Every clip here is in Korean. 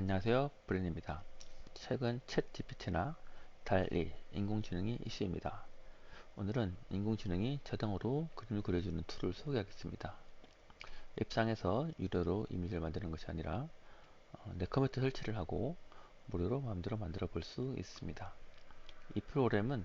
안녕하세요. 브린입니다. 최근 챗 GPT나 달리 인공지능이 이슈입니다. 오늘은 인공지능이 자동으로 그림을 그려주는 툴을 소개하겠습니다. 웹상에서 유료로 이미지를 만드는 것이 아니라 어, 내 컴퓨터 설치를 하고 무료로 마음대로 만들어 볼 수 있습니다. 이 프로그램은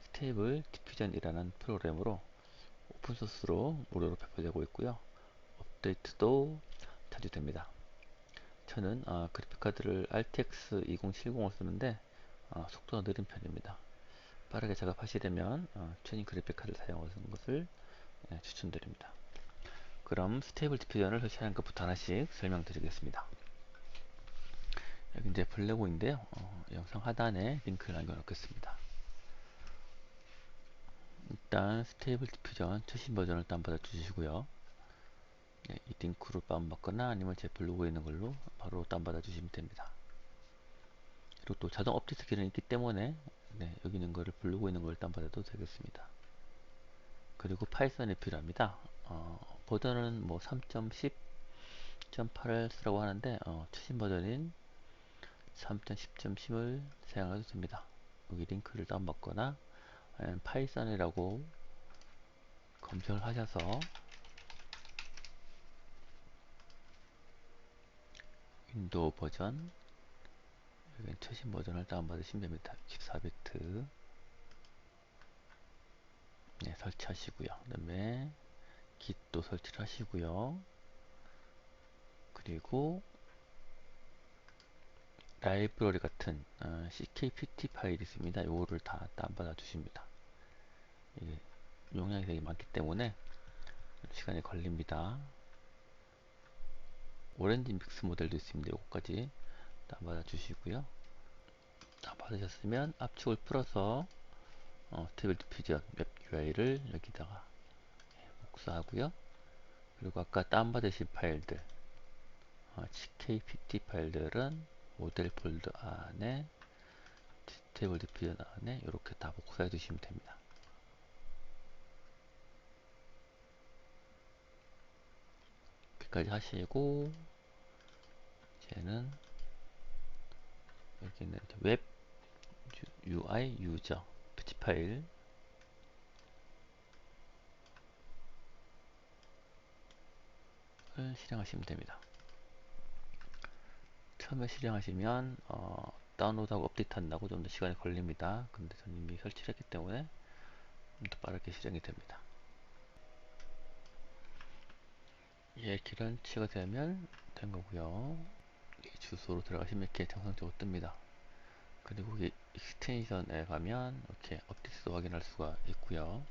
스테이블 디퓨전이라는 프로그램으로 오픈소스로 무료로 배포되고 있고요. 업데이트도 자주 됩니다 저는 어, 그래픽카드를 RTX 2070을 쓰는데 어, 속도가 느린 편입니다. 빠르게 작업하시려면 어, 최신 그래픽카드를 사용하는 것을 예, 추천드립니다. 그럼 스테이블 디퓨전을 설치하는 것부터 하나씩 설명드리겠습니다. 여기 이제 블랙고인데요. 어, 영상 하단에 링크를 남겨놓겠습니다. 일단 스테이블 디퓨전 최신 버전을 다운받아 주시고요. 네, 이 링크로 다운받거나 아니면 제 블로그에 있는 걸로 바로 다운받아 주시면 됩니다. 그리고 또 자동 업데이트 기능이 있기 때문에 네, 여기 있는 거를 블로그에 있는 걸 다운받아도 되겠습니다. 그리고 파이썬이 필요합니다. 어, 버전은 뭐 3.10.8을 쓰라고 하는데 어, 최신 버전인 3.10.10을 사용해도 됩니다. 여기 링크를 다운받거나 파이썬이라고 검색을 하셔서 윈도우 버전 여기 최신 버전을 다운받으시면 됩니다. 64비트 네, 설치하시고요. 그 다음에 git도 설치를 하시고요. 그리고 라이브러리 같은 어, CKPT 파일이 있습니다. 요거를 다 다운받아 주십니다. 용량이 되게 많기 때문에 시간이 걸립니다. 오렌지 믹스 모델도 있습니다. 요거까지 다 받아 주시고요. 다 받으셨으면 압축을 풀어서 어, 스테이블 디퓨전 웹 UI를 여기다가 예, 복사하고요. 그리고 아까 다운받으신 파일들 어, CKPT 파일들은 모델 폴더 안에 스테이블 디퓨전 안에 이렇게 다 복사해 두시면 됩니다. 여기까지 하시고 이제는 여기는 웹 UI 유저 패치 파일 을 실행하시면 됩니다. 처음에 실행하시면 어, 다운로드하고 업데이트 한다고 좀 더 시간이 걸립니다. 근데 저는 이미 설치를 했기 때문에 좀 더 빠르게 실행이 됩니다. 예, 기런치가 되면 된 거고요. 이 주소로 들어가시면 이렇게 정상적으로 뜹니다. 그리고 이 익스텐션에 가면 이렇게 업데이트도 확인할 수가 있고요.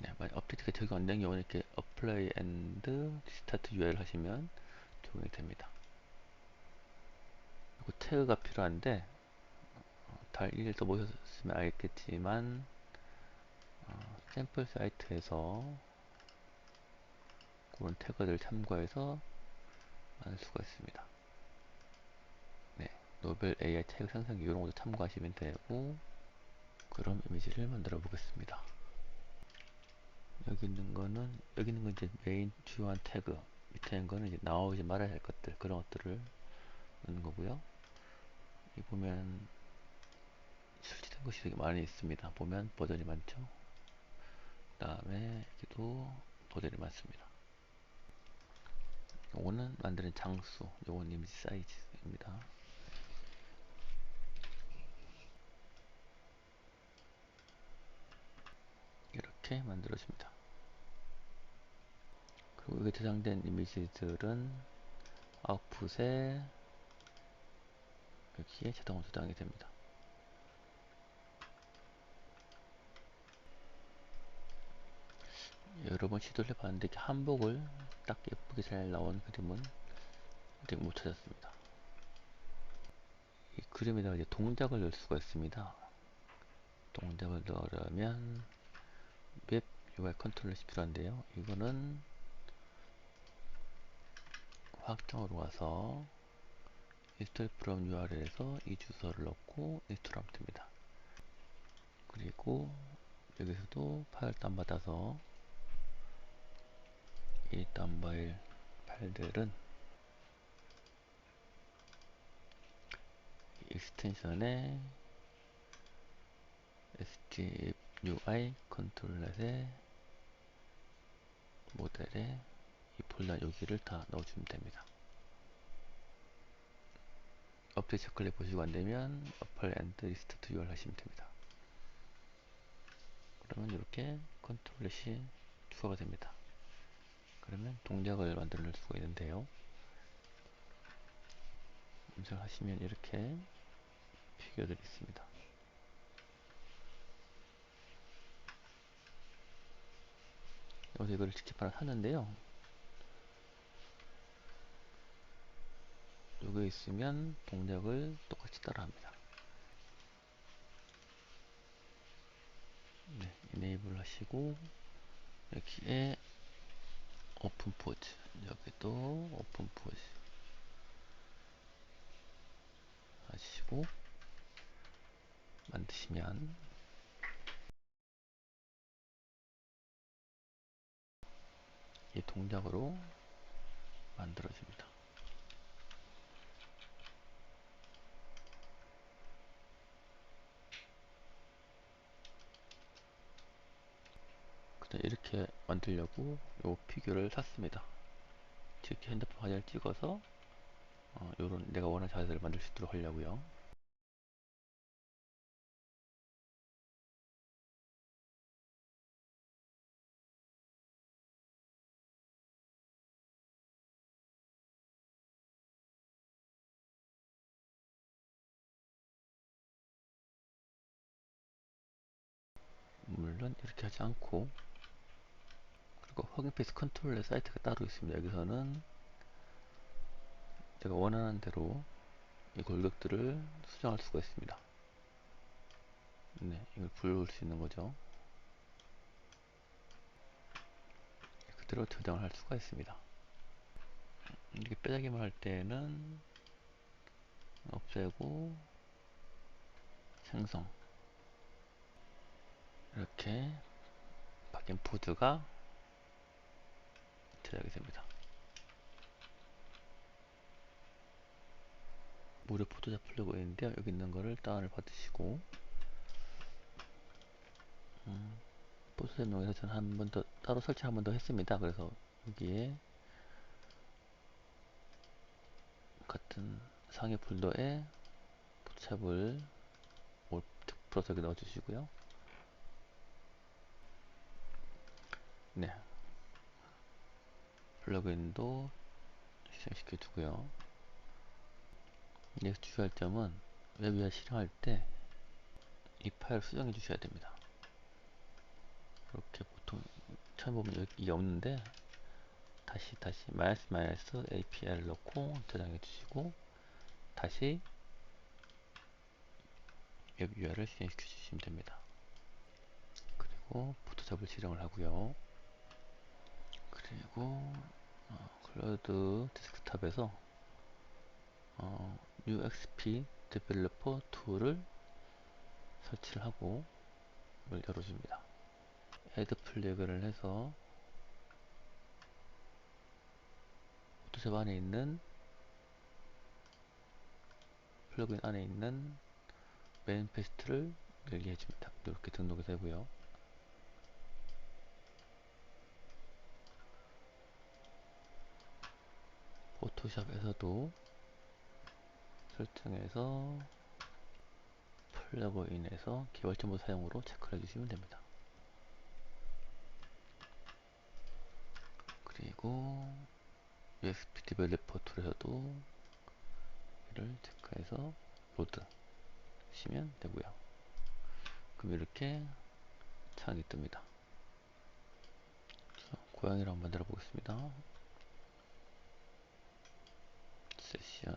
네, 만약 업데이트가 적용 안 된 경우는 이렇게 apply and start UI를 하시면 적용이 됩니다. 그리고 태그가 필요한데 어, 달 1을 써보셨으면 알겠지만 어, 샘플 사이트에서 그런 태그들을 참고해서 만들 수가 있습니다. 네, 노벨 AI 태그 상상기 이런 것도 참고하시면 되고 그럼 이미지를 만들어 보겠습니다. 여기 있는 거는 여기 있는 건 이제 메인 주요한 태그 밑에 있는 거는 이제 나오지 말아야 할 것들 그런 것들을 넣는 거고요. 이 보면 설치된 것이 되게 많이 있습니다. 보면 버전이 많죠. 그 다음에 여기도 버전이 많습니다. 요거는 만드는 장수, 요건 이미지 사이즈입니다. 이렇게 만들어집니다. 그리고 여기 저장된 이미지들은 아웃풋에 여기에 자동으로 저장이 됩니다. 여러 번 시도를 해봤는데 한복을 딱 예쁘게 잘 나온 그림은 아직 못 찾았습니다. 이 그림에다가 이제 동작을 넣을 수가 있습니다. 동작을 넣으려면 웹 UI 컨트롤이 필요한데요. 이거는 확정으로 가서 install from URL에서 이 주소를 넣고 인스톨 하면 됩니다. 그리고 여기서도 파일 다운받아서 이 다운파일 파일들은 익스텐션에 STUI 컨트롤렛에 모델에 이 폴더 여기를 다 넣어주면 됩니다. 업데이트 클릭 보시고 안되면 어플 앤드 리스트 투유얼 하시면 됩니다. 그러면 이렇게 컨트롤렛이 추가가 됩니다. 그러면 동작을 만들어 낼 수가 있는데요. 검색하시면 이렇게 피규어들이 있습니다. 여기서 이거를 직접 하나 샀는데요. 여기 있으면 동작을 똑같이 따라합니다. 네, 이네이블 하시고 여기에 오픈 포즈 여기도 오픈 포즈 하시고 만드시면 이 동작으로 만들어집니다. 이렇게 만들려고 요 피규어를 샀습니다. 이렇게 핸드폰 화면을 찍어서 어, 요런 내가 원하는 자세를 만들 수 있도록 하려고요. 물론 이렇게 하지 않고 그리고 허깅페이스 컨트롤러 사이트가 따로 있습니다. 여기서는 제가 원하는 대로 이 골격들을 수정할 수가 있습니다. 네, 이걸 부를 수 있는 거죠. 그대로 저장을 할 수가 있습니다. 이렇게 빼자기만 할 때는 없애고 생성 이렇게 바뀐 포드가 제작이 됩니다. 무료 포토샵 플러그인인데요. 여기 있는 거를 다운을 받으시고 음, 포토샵 용에서 저는 한 번 더 따로 설치 한 번 더 했습니다. 그래서 여기에 같은 상위 폴더에 포토샵을 브라우저에 넣어주시고요. 네. 플러그인도 실행시켜 두고요. 여기서 주의할 점은 웹에 실행할 때 이 파일 수정해 주셔야 됩니다. 이렇게 보통 처음 보면 여기 없는데 다시 다시 마이너스 마이너스 API를 넣고 저장해 주시고 다시 웹 UR을 실행시켜 주시면 됩니다. 그리고 포토샵을 실행을 하고요. 그리고 어, 클라우드 데스크탑에서 어, UXP 데벨로퍼 툴을 설치를 하고 이걸 열어줍니다. 헤드 플래그를 해서 포토샵 안에 있는 플러그인 안에 있는 메인 페스트를 열게 해줍니다. 이렇게 등록이 되고요. 포토샵에서도 설정해서 플러그인에서 개발정보 사용으로 체크를 해주시면 됩니다. 그리고 USP 디벨로퍼 툴에서도 이를 체크해서 로드 하시면 되고요. 그럼 이렇게 창이 뜹니다. 고양이를 한번 만들어 보겠습니다. 세션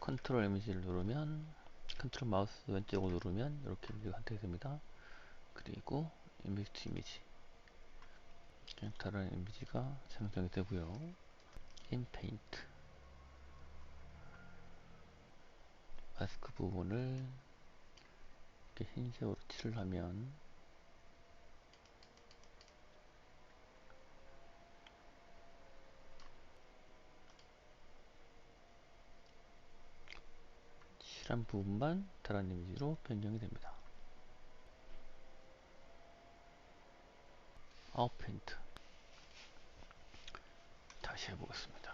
컨트롤 이미지를 누르면 컨트롤 마우스 왼쪽을 누르면 이렇게 이미지가 선택이 됩니다. 그리고 이미지 투 이미지 다른 이미지가 생성이 되고요. 인 페인트 마스크 부분을 이렇게 흰색으로 칠을 하면 칠한 부분만 다른 이미지로 변경이 됩니다. 아웃 페인트 다시 해보겠습니다.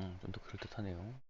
음, 좀 더 그럴듯하네요.